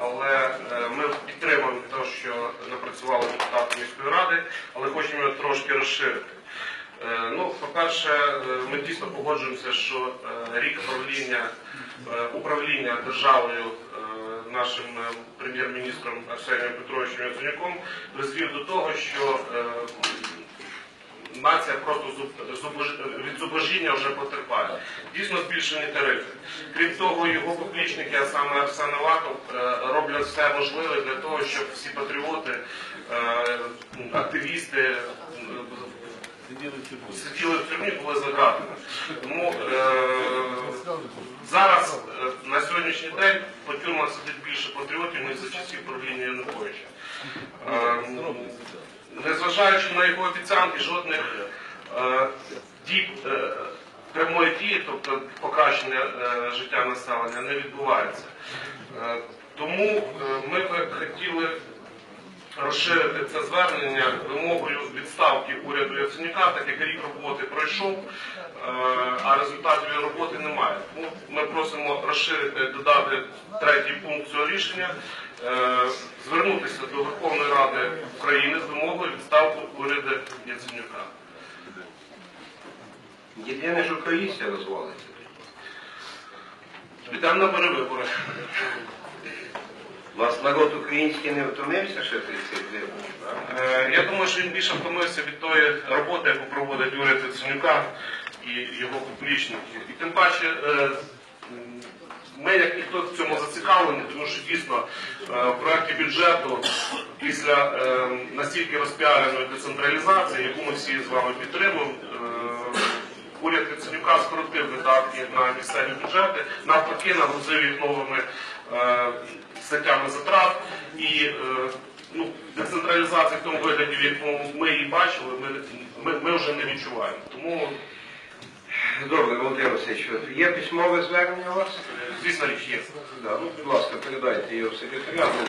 але е, ми підтримуємо те, що напрацювали депутати міської ради, але хочемо його трошки розширити. Е, Ну, по-перше, е, ми дійсно погоджуємося, що рік правління управління державою нашим прем'єр-міністром Арсенієм Петровичем Яценюком призвів до того, що нація просто від зубожіння вже потерпає. Дійсно збільшені тарифи. Крім того, його поплічники, а саме Арсен Аваков, е, роблять все можливе для того, щоб всі патріоти, е, активісти е, сиділи в тюрмі, були за. Тому зараз на сьогоднішній день по тюрмах сидить більше патріотів, ніж за часів правління Януковича. Незважаючи на його обіцянки, жодних дій е, прямої дії, тобто покращення е, життя населення, не відбувається. Е, тому е, ми би хотіли розширити це звернення вимогою відставки уряду Яценюка, так як рік роботи пройшов, а результатів роботи немає. Ми просимо розширити, додати третій пункт цього рішення, звернутися до Верховної Ради України з вимогою відставки уряду Яценюка. Єдине, що комісія розвалиться. Підемо на перевибори. У вас народ український не втомився ще 30 років. Е, Я думаю, що він більше втомився від тої роботи, яку проводить уряд Яценюка і його публічників. І тим паче, е, ми, як ніхто в цьому зацікавлені, тому що дійсно е, в проєкті бюджету після е, настільки розпіареної децентралізації, яку ми всі з вами підтримуємо, е, уряд Яценюка скоротив видатки на місцеві бюджети, навпаки, нагрузив їх новими е, статтями затрат. І е, ну, децентралізація в тому вигляді, в якому ми її бачили, ми, ми, ми вже не відчуваємо. Тому, Добре, Володимир Васильович, є письмове звернення у вас? е, звісно, річ є. Да, ну, будь ласка, передайте його в секретаріат, ми